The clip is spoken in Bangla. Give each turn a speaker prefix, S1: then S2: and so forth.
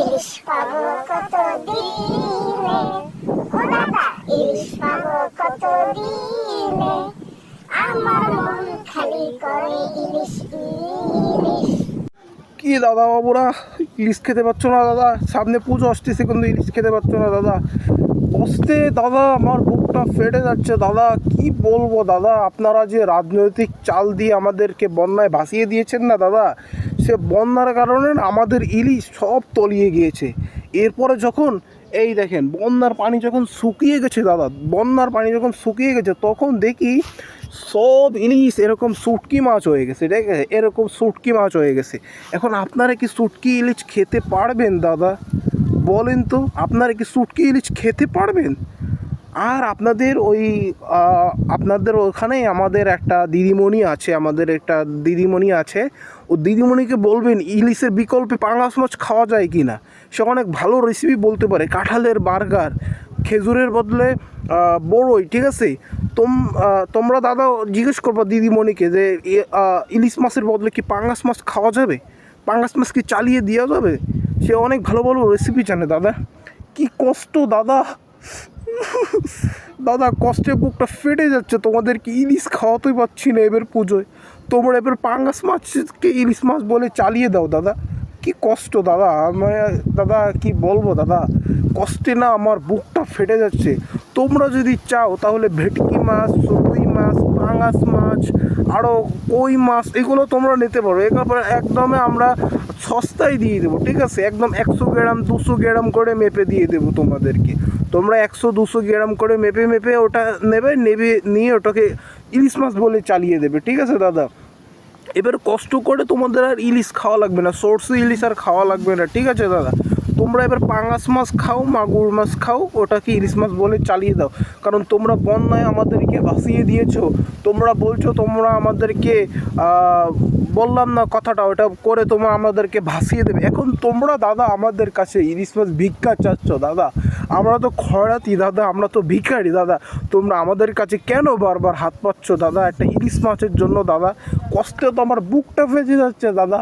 S1: ইলিশ পাবো কত দিনে? ও দাদা, ইলিশ পাবো কত দিনে? আমার মন খালি করে ইলিশ ইলিশ।
S2: কি দাদা বাবুরা? ইলিশ খেতে পারছ না দাদা? সামনে পুজো আসতেছে কিন্তু ইলিশ খেতে পারছ না দাদা? কষ্টে দাদা, আমার বুকটা ফেটে যাচ্ছে দাদা। কি বলব দাদা? আপনারা যে রাজনৈতিক চাল দিয়ে আমাদেরকে বন্যায় ভাসিয়ে দিয়েছেন না দাদা? সে বন্যার কারণে আমাদের ইলিশ সব তলিয়ে গিয়েছে। এরপরে যখন, এই দেখেন, বন্যার পানি যখন শুকিয়ে গেছে দাদা, বন্যার পানি যখন শুকিয়ে গেছে, তখন দেখি সব ইলিশ এরকম শুটকি মাছ হয়ে গেছে, ঠিক আছে? এরকম শুটকি মাছ হয়ে গেছে। এখন আপনারা কি শুটকি ইলিশ খেতে পারবেন, দাদা? বলেন তো, আপনারা কি শুটকি ইলিশ খেতে পারবেন? আর আপনাদের ওই আপনাদের ওখানে আমাদের একটা দিদিমণি আছে, আমাদের একটা দিদিমণি আছে। ও দিদিমণিকে বলবেন ইলিশের বিকল্পে পাঙাশ মাছ খাওয়া যায় কি না সে অনেক ভালো রেসিপি বলতে পারে। কাঁঠালের বার্গার খেজুরের বদলে বড়ই, ঠিক আছে? তোম তোমরা দাদা জিজ্ঞেস করব দিদিমণিকে যে ইলিশ মাছের বদলে কি পাঙ্গাস মাছ খাওয়া যাবে? পাঙ্গাস মাছ কি চালিয়ে দেওয়া যাবে? সে অনেক ভালো ভালো রেসিপি জানে দাদা। কি কষ্ট দাদা। দাদা কষ্টে বুকটা ফেটে যাচ্ছে। তোমাদেরকে ইলিশ খাওয়াতেই পাচ্ছি না এবার পুজোয়। তোমরা এবার পাঙ্গাস মাছকে ইলিশ মাছ বলে চালিয়ে দাও দাদা। কি কষ্ট, দাদা? আমার দাদা, কি বলব, দাদা? কষ্টে না আমার বুকটা ফেটে যাচ্ছে। তোমরা যদি চাও, তাহলে ভেটকি মাছ রুই মাছ পাঙ্গাস মাছ আরও কই মাছ, এগুলো তোমরা নিতে পারো। এরপর একদমে আমরা সস্তায় দিয়ে দেবো, ঠিক আছে? একদম একশো গ্রাম, দুশো গ্রাম করে মেপে দিয়ে দেবো তোমাদেরকে। তোমরা একশো, দুশো গ্রাম করে মেপে মেপে ওটা নেবে নেবে, নিয়ে ওটাকে ইলিশ মাছ বলে চালিয়ে দেবে, ঠিক আছে, দাদা? এবার কষ্ট করে তোমাদের আর ইলিশ খাওয়া লাগবে না, সর্ষে ইলিশ আর খাওয়া লাগবে না, ঠিক আছে দাদা? তোমরা এবার পাঙাশ মাছ খাও, মাগুর মাছ খাও, ওটাকে ইলিশ মাছ বলে চালিয়ে দাও। কারণ তোমরা বন্যায় আমাদেরকে ভাসিয়ে দিয়েছ, তোমরা বলছো তোমরা আমাদেরকে বললাম না কথাটা, ওটা করে তোমরা আমাদেরকে ভাসিয়ে দেবে। এখন তোমরা দাদা আমাদের কাছে ইলিশ মাছ ভিক্ষা চাচ্ছ, দাদা। আমরা তো খয়রাতি দাদা, আমরা তো ভিখারি দাদা। তোমরা আমাদের কাছে কেন বারবার হাত পাচ্ছ দাদা? একটা ইলিশ মাছের জন্য দাদা, কষ্টে তো আমার বুকটা ফেঁচে যাচ্ছে দাদা।